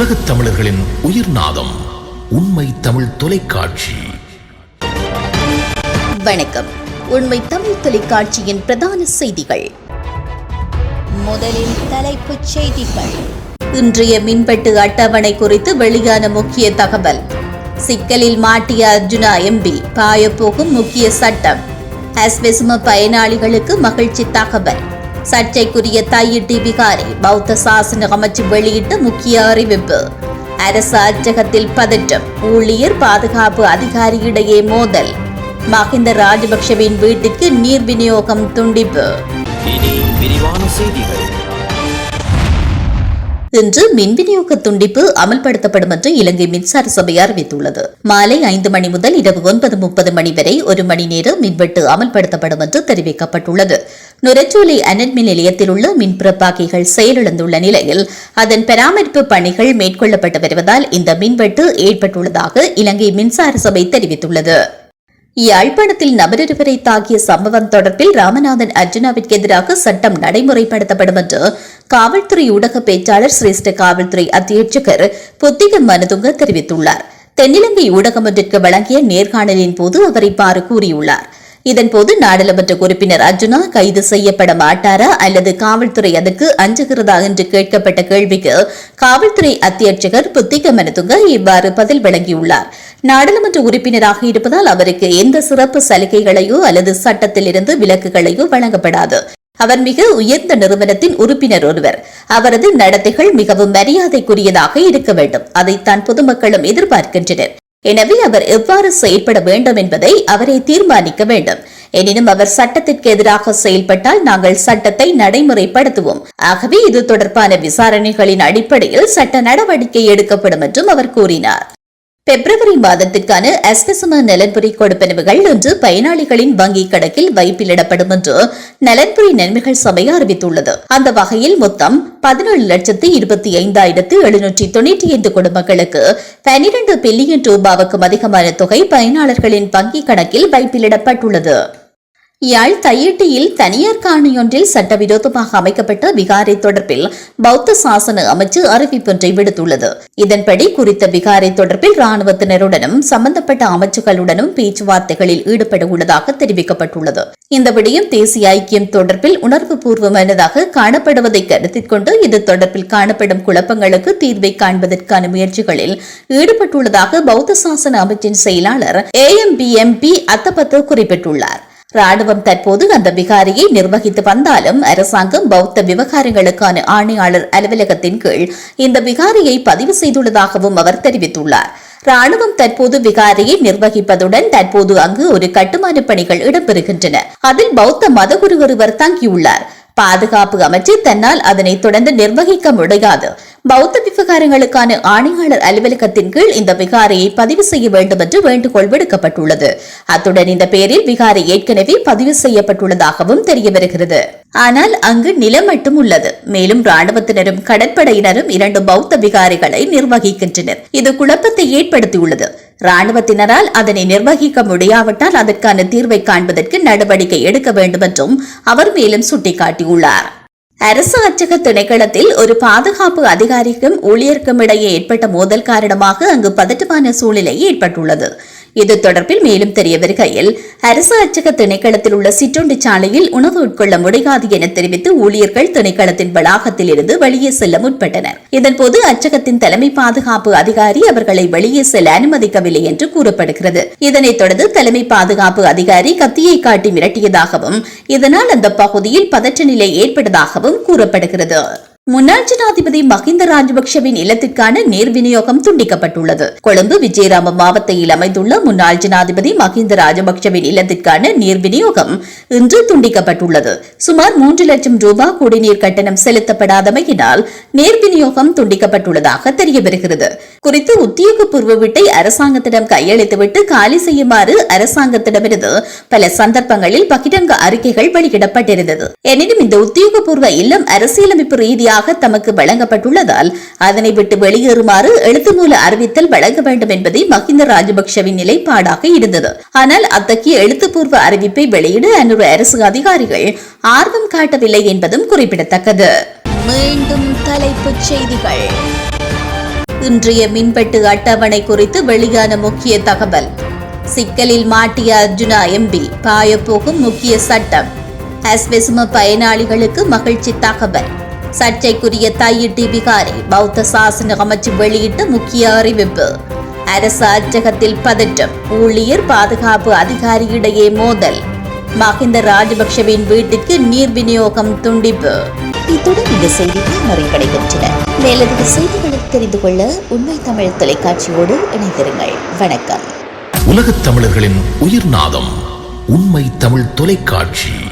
உலகத் தமிழர்களின் உயிர் நாதம் உண்மை தமிழ் தொலைக்காட்சி. வணக்கம். உண்மை தமிழ் தொலைக்காட்சியின் பிரதான செய்திகள். முதலில் தலைப்புச் செய்திகள். இன்றைய மின்வெட்டு அட்டவணை குறித்து வெளியான முக்கிய தகவல். சிக்கலில் மாட்டிய அர்ஜுனா எம்பி பாயப்போகும் முக்கிய சட்டம். அஸ்வெசும பயனாளிகளுக்கு மகிழ்ச்சி தகவல். சர்ச்சைக்குரிய தையிட்டி விகாரி பௌத்த சாசன அமைச்சு வெளியிட்ட முக்கிய அறிவிப்பு. அரசு அச்சகத்தில் பதற்றம் ஊழியர் பாதுகாப்பு அதிகாரியிடையே மோதல். மஹிந்த ராஜபக்ஷவின் வீட்டுக்கு நீர் விநியோகம் துண்டிப்பு. விரிவான செய்திகள். இன்று மின் விநியோக துண்டிப்பு அமல்படுத்தப்படும் என்று இலங்கை மின்சார சபை அறிவித்துள்ளது. மாலை ஐந்து மணி முதல் இரவு ஒன்பது முப்பது மணி வரை ஒரு மணி நேரம் மின்வெட்டு அமல்படுத்தப்படும் என்று தெரிவிக்கப்பட்டுள்ளது. நுரச்சோலை அனல் மின் நிலையத்தில் உள்ள மின் பிறப்பாக்கிகள் செயலிழந்துள்ள நிலையில் அதன் பராமரிப்பு பணிகள் மேற்கொள்ளப்பட்டு வருவதால் இந்த மின்வெட்டு ஏற்பட்டுள்ளதாக இலங்கை மின்சார சபை தெரிவித்துள்ளது. யாழ்ப்பாணத்தில் நபரொருவரை தாக்கிய சம்பவம் தொடர்பில் ராமநாதன் அர்ஜுனாவிற்கு எதிராக சட்டம் நடைமுறைப்படுத்தப்படும் என்று காவல்துறை ஊடக பேச்சாளர் சிரேஷ்ட காவல்துறை அத்தியட்சகர் புத்திக மனதுங்க தெரிவித்துள்ளார். தென்னிலங்கை ஊடகம் ஒன்றிற்கு வழங்கிய நேர்காணலின் போது அவர் இவ்வாறு கூறியுள்ளார். இதன்போது நாடாளுமன்ற உறுப்பினர் அர்ஜுனா கைது செய்யப்பட மாட்டாரா அல்லது காவல்துறை அதற்கு அஞ்சுகிறதா என்று கேட்கப்பட்ட கேள்விக்கு காவல்துறை அத்தியட்சகர் புத்திக மனதுங்க இவ்வாறு பதில் வழங்கியுள்ளார். நாடாளுமன்ற உறுப்பினராக இருப்பதால் அவருக்கு எந்த சிறப்பு சலுகைகளையோ அல்லது சட்டத்திலிருந்து விலக்குகளையோ வழங்கப்படாது. அவர் மிக உயர்ந்த நிறுவனத்தின் உறுப்பினர் ஒருவர். அவரது நடத்தைகள் மிகவும் மரியாதைக்குரியதாக இருக்க வேண்டும். அதைத்தான் பொதுமக்களும் எதிர்பார்க்கின்றனர். எனவே அவர் எவ்வாறு செயல்பட வேண்டும் என்பதை அவரை தீர்மானிக்க வேண்டும். எனினும் அவர் சட்டத்திற்கு எதிராக செயல்பட்டால் நாங்கள் சட்டத்தை நடைமுறைப்படுத்துவோம். ஆகவே இது தொடர்பான விசாரணைகளின் அடிப்படையில் சட்ட நடவடிக்கை எடுக்கப்படும் என்றும் அவர் கூறினார். பிப்ரவரி மாதத்திற்கான அஸ்வசம நலன்புரி கொடுப்பனவுகள் இன்று பயனாளிகளின் வங்கிக் கணக்கில் வைப்பிலிடப்படும் என்று நலன்புரி நன்மைகள் சபை அறிவித்துள்ளது. அந்த வகையில் மொத்தம் பதினேழு லட்சத்து இருபத்தி ஐந்தாயிரத்து எழுநூற்றி தொண்ணூற்றி ஐந்து குடும்பங்களுக்கு பனிரெண்டு பில்லியன் ரூபாவுக்கும் அதிகமான தொகை பயனாளர்களின் வங்கிக் கணக்கில் வைப்பிலிடப்பட்டுள்ளது. யாழ் தையிட்டியில் தனியார் காணியொன்றில் சட்டவிரோதமாக அமைக்கப்பட்ட விகாரை தொடர்பில் பௌத்த சாசன அமைச்சு அறிவிப்பொன்றை விடுத்துள்ளது. இதன்படி குறித்த விகாரை தொடர்பில் ராணுவத்தினருடனும் சம்பந்தப்பட்ட அமைச்சுகளுடனும் பேச்சுவார்த்தைகளில் ஈடுபட உள்ளதாக தெரிவிக்கப்பட்டுள்ளது. இந்த விடயம் தேசிய ஐக்கியம் தொடர்பில் உணர்வு பூர்வமானதாக காணப்படுவதை கருத்தில் கொண்டு இது தொடர்பில் காணப்படும் குழப்பங்களுக்கு தீர்வை காண்பதற்கான முயற்சிகளில் ஈடுபட்டுள்ளதாக பௌத்த சாசன அமைச்சின் செயலாளர் A M P M P Attapattu குறிப்பிட்டுள்ளார். ராணுவம் தற்போது அந்த விகாரியை நிர்வகித்து வந்தாலும் அரசாங்கம் பௌத்த விவகாரங்களுக்கான ஆணையாளர் அலுவலகத்தின் கீழ் இந்த விகாரியை பதிவு செய்துள்ளதாகவும் அவர் தெரிவித்துள்ளார். ராணுவம் தற்போது விகாரியை நிர்வகிப்பதுடன் தற்போது அங்கு ஒரு கட்டுமான பணிகள் இடம்பெறுகின்றன. அதில் பௌத்த மதகுரு ஒருவர் தங்கியுள்ளார். பாதுகாப்பு அமைச்சு தன்னால் அதனை தொடர்ந்து நிர்வகிக்க முடியாது. பௌத்த விவகாரங்களுக்கான ஆணையாளர் அலுவலகத்தின் கீழ் இந்த விகாரையை பதிவு செய்ய வேண்டும் என்று வேண்டுகோள் விடுக்கப்பட்டுள்ளது. அத்துடன் இந்த பெயரில் விகாரை ஏற்கனவே பதிவு செய்யப்பட்டுள்ளதாகவும் தெரிய வருகிறது. ஆனால் அங்கு நிலம் மட்டும் உள்ளது. மேலும் ராணுவத்தினரும் கடற்படையினரும் இரண்டு பௌத்த விகாரைகளை நிர்வகிக்கின்றனர். இது குழப்பத்தை ஏற்படுத்தியுள்ளது. ராணுவத்தினரால் அதனை நிர்வகிக்க முடியாவிட்டால் அதற்கான தீர்வை காண்பதற்கு நடவடிக்கை எடுக்க வேண்டும் என்றும் அவர் மேலும் சுட்டிக்காட்டியுள்ளார். அரசு அச்சக திணைக்களத்தில் ஒரு பாதுகாப்பு அதிகாரிக்கும் ஊழியருக்கும் இடையே ஏற்பட்ட மோதல் காரணமாக அங்கு பதட்டமான சூழ்நிலை ஏற்பட்டுள்ளது. இது தொடர்பில் மேலும் தெரிய வருகையில் அரசு அச்சக திணைக்களத்தில் உள்ள சிற்றுண்டி சாலையில் உணவு உட்கொள்ள முடியாது என தெரிவித்து ஊழியர்கள் திணைக்களத்தின் வளாகத்தில் இருந்து வெளியே செல்ல முற்பட்டனர். இதன்போது அச்சகத்தின் தலைமை பாதுகாப்பு அதிகாரி அவர்களை வெளியே செல்ல அனுமதிக்கவில்லை என்று கூறப்படுகிறது. இதனைத் தொடர்ந்து தலைமை பாதுகாப்பு அதிகாரி கத்தியை காட்டி மிரட்டியதாகவும் இதனால் அந்த பகுதியில் பதற்ற நிலை ஏற்பட்டதாகவும் கூறப்படுகிறது. முன்னாள் ஜனாதிபதி மஹிந்த ராஜபக்சவின் இல்லத்திற்கான நீர் விநியோகம் துண்டிக்கப்பட்டுள்ளது. கொழும்பு விஜயராம மாவட்டத்தில் அமைந்துள்ள முன்னாள் ஜனாதிபதி மஹிந்த ராஜபக்சவின் இல்லத்திற்கான நீர் விநியோகம் இன்று துண்டிக்கப்பட்டுள்ளது. சுமார் மூன்று லட்சம் ரூபாய் குடிநீர் கட்டணம் செலுத்தப்படாதமையினால் நீர் விநியோகம் துண்டிக்கப்பட்டுள்ளதாக தெரிய வருகிறது குறித்து உத்தியோகபூர்வ வீட்டை அரசாங்கத்திடம் கையளித்துவிட்டு காலி செய்யுமாறு அரசாங்கத்திடமிருந்து பல சந்தர்ப்பங்களில் பகிரங்க அறிக்கைகள் வெளியிடப்பட்டிருந்தது. எனினும் இந்த உத்தியோகபூர்வ இல்லம் அரசியலமைப்பு ரீதியாக தமக்கு வழங்கப்பட்டுள்ளதால் அதனை விட்டு வெளியேறுமாறு எழுத்து மூல அறிவித்தல் வழங்க வேண்டும் என்பதே மஹிந்த ராஜபக்ஷவின் நிலைப்பாடாக இருந்தது. ஆனால் அத்தகைய எழுத்துப்பூர்வ அறிவிப்பை வெளியிட அந்நூறு அரசு அதிகாரிகள் ஆர்வம் காட்டவில்லை என்பதும் குறிப்பிடத்தக்கது. மீண்டும் தலைப்புச் செய்திகள். இன்றைய மின்வெட்டு அட்டவணை குறித்து வெளியான முக்கிய தகவல். சிக்கலில் மாட்டிய அர்ஜுனா எம்பி பாயப்போகும் முக்கிய சட்டம். அஸ்வெசும பயனாளிகளுக்கு மகிழ்ச்சி தகவல். சர்ச்சைக்குரிய தையிட்டி விகாரி பௌத்த சாசன அமைச்சு வெளியிட்ட முக்கிய அறிவிப்பு. அரசு அச்சகத்தில் பதற்றம் ஊழியர் பாதுகாப்பு அதிகாரியிடையே மோதல். மஹிந்த ராஜபக்ஷவின் வீட்டுக்கு நீர் விநியோகம் துண்டிப்பு. இத்துடன் இந்த செய்திகள் நிறைவடைகின்றன. மேலதிக செய்திகளை தெரிந்து கொள்ள உண்மை தமிழ் தொலைக்காட்சியோடு இணைந்திருங்கள். வணக்கம். உலகத் தமிழர்களின் உயிர்நாதம் உண்மை தமிழ் தொலைக்காட்சி.